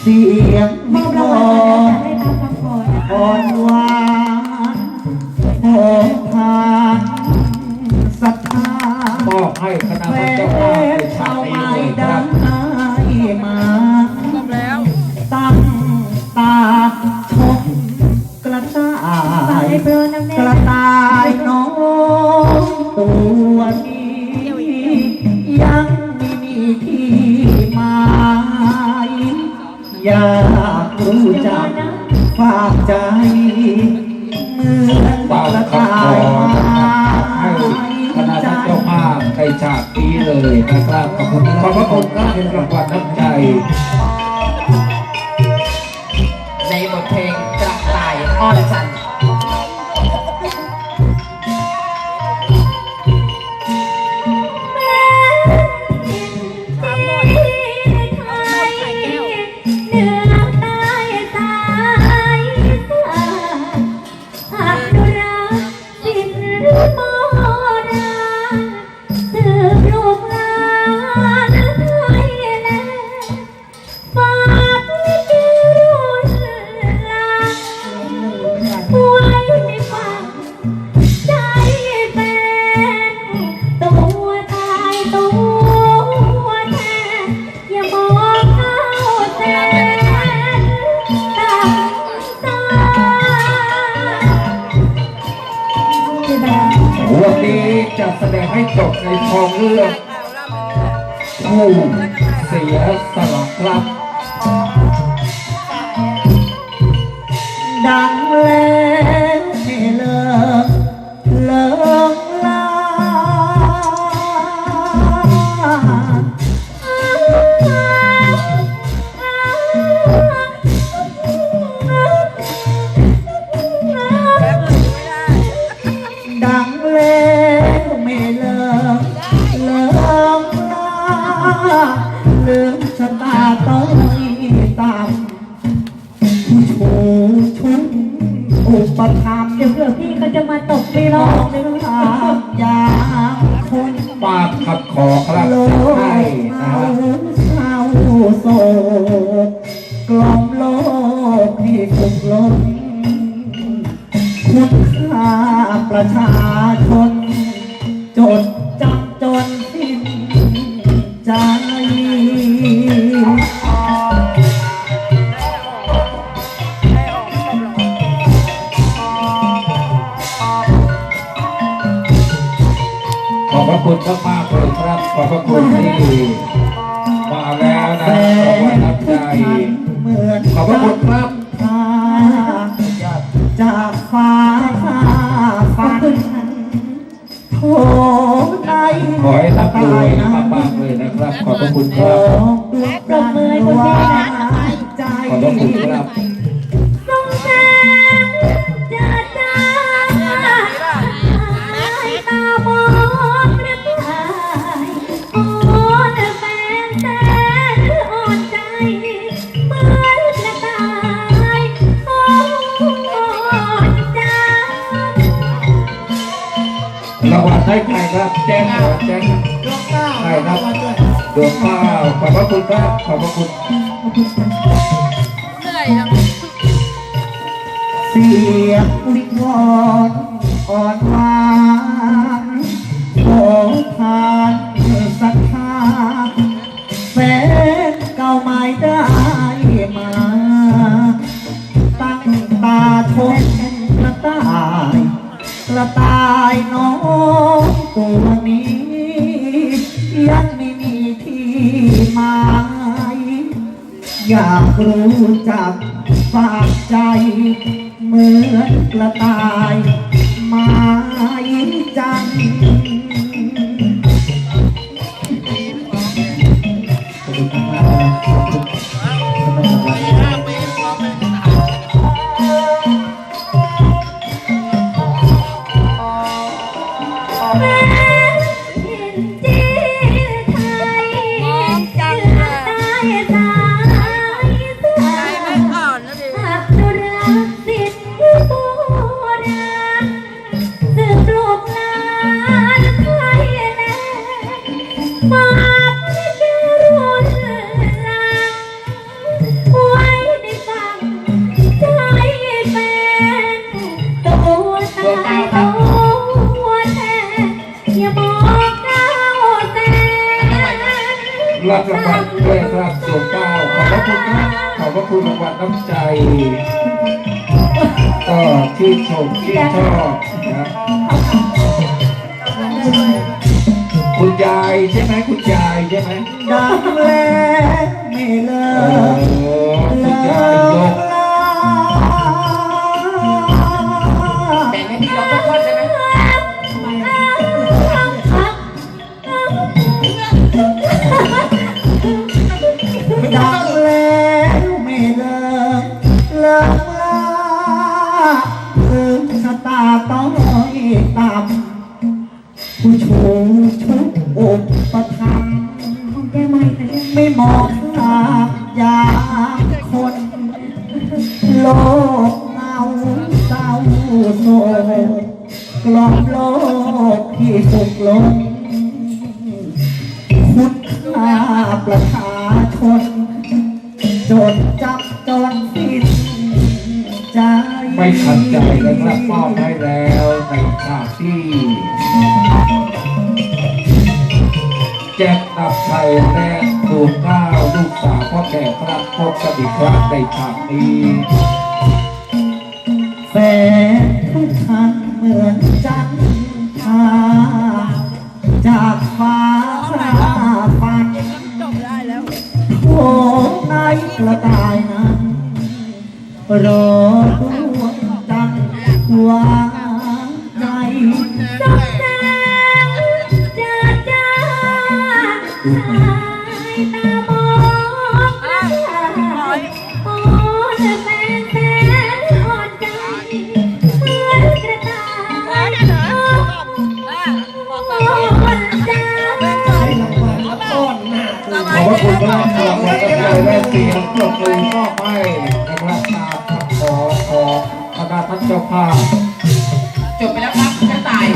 เสียงมอบรางวัลอนะคะให้ตามคำขอนะอ่อนหวานขอทานศรัทธามอบให้คณะแฟเจ้าภาพในฉากเอานี้ไม้เลยคได้รับมาตั้งตาชมกระต่าฝากยโปรดน้ำแน่กระต่า อยากรู้จักฝากใจเหมือนกระต่ายให้คณะใจเจ้าภาพในฉากนี้เลยนะครับขอบคุณขอบพระคุณครับเป็นรางวัลน้ำใจ ในบทเพลงกระต่ายอ้อนสัน วันนี้จะแสดงให้จบในทองเรื่องผู้เสียสละครับดัง อุปถัมเดี๋ยวเผื่อพี่เขาจะมาตกไม่รอบงเลยเนื้อยาคนปากขัดขอครับโลกให้นะเศร้าฮะเศร้าโศกกล่อมโลกที่สุกลงคุณค่าประชาชน จด อบพระคุณมาพครับขอบพระคุณที่ ให้ใครครับแจ้งขอแจ้งใช่ครับดวงข้าขอบพระคุณครับขอบพระคุณเสียงวิงวอนอ่อนหวา อยากรู้จักฝากใจ เหมือนกระต่ายไม้จันทร์ รางวัลด้วยครับส่วนเก้าขอบพระคุณครับขอบพระคุณรางวัลน้ำใจก็ชื่นชมชื่นชอบนะคุณยายใช่ไหมคุณยายใช่ไหมดังแล้วไม่เลิก คุณเลิยาย จดจับจนสิ้นใจไม่ทันใจเลยครับมอบให้แล้วในฉากที่แจ็คตับไทยและดวงเก้าลูกสาวพ่อแก่ครับพบกันอีกครั้งในฉากนี้แฟนทุกท่านเหมือนจันทรา กระต่ายนั้นรอดวงจันทร์วาใจสองนางเจอจ้าสายตาม พระคุณมากครับขอบคุณครับแม่เสียงปรบมือมก็ไม่นะครับตามคำขอของคณะท่านเจ้าภาพ จบไปแล้วครับกระต่าย